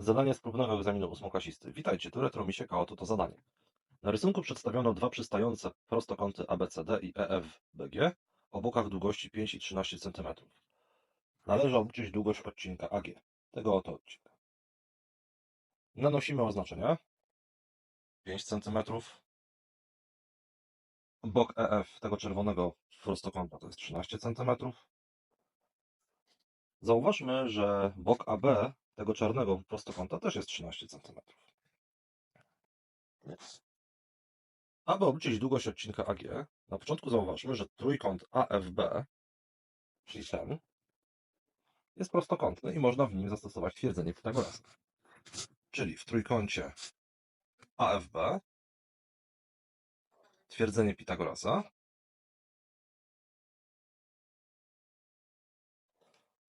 Zadanie z próbnego egzaminu ósmoklasisty. Witajcie, tu Retromisie KO to to zadanie. Na rysunku przedstawiono dwa przystające prostokąty ABCD i EFBG o bokach długości 5 i 13 cm. Należy obliczyć długość odcinka AG, tego oto odcinka. Nanosimy oznaczenia. 5 cm. Bok EF tego czerwonego prostokąta to jest 13 cm. Zauważmy, że bok AB tego czarnego prostokąta też jest 13 cm. Aby obliczyć długość odcinka AG, na początku zauważmy, że trójkąt AFB, czyli ten, jest prostokątny i można w nim zastosować twierdzenie Pitagorasa. Czyli w trójkącie AFB twierdzenie Pitagorasa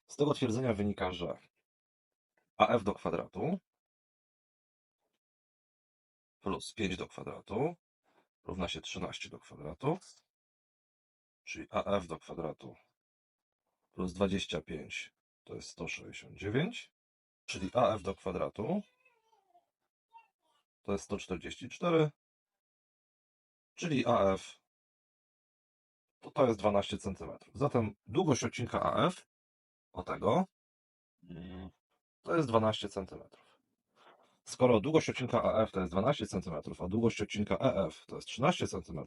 Z tego twierdzenia wynika, że AF do kwadratu? Plus 5 do kwadratu. Równa się 13 do kwadratu, czyli AF do kwadratu plus 25 to jest 169, czyli AF do kwadratu to jest 144, czyli AF to, to jest 12 cm. Zatem długość odcinka AF o tego to jest 12 cm. Skoro długość odcinka AF to jest 12 cm, a długość odcinka EF to jest 13 cm,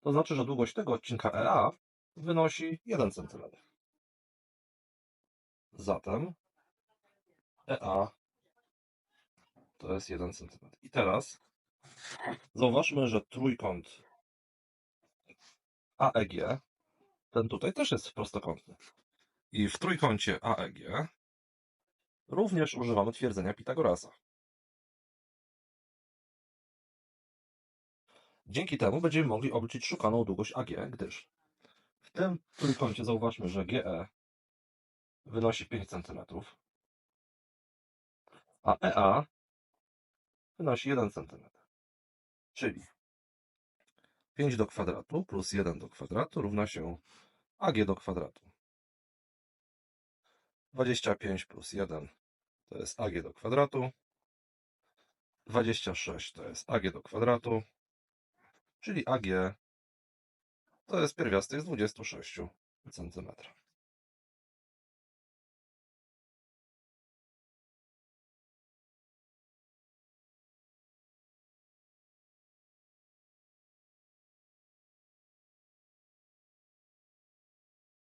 to znaczy, że długość tego odcinka EA wynosi 1 cm. Zatem EA to jest 1 cm. I teraz zauważmy, że trójkąt AEG, ten tutaj też jest prostokątny. I w trójkącie AEG również używamy twierdzenia Pitagorasa. Dzięki temu będziemy mogli obliczyć szukaną długość AG, gdyż w tym trójkącie zauważmy, że GE wynosi 5 cm, a EA wynosi 1 cm. Czyli 5 do kwadratu plus 1 do kwadratu równa się AG do kwadratu. 25 plus 1 to jest AG do kwadratu. 26 to jest AG do kwadratu. Czyli AG to jest pierwiastek z 26 cm.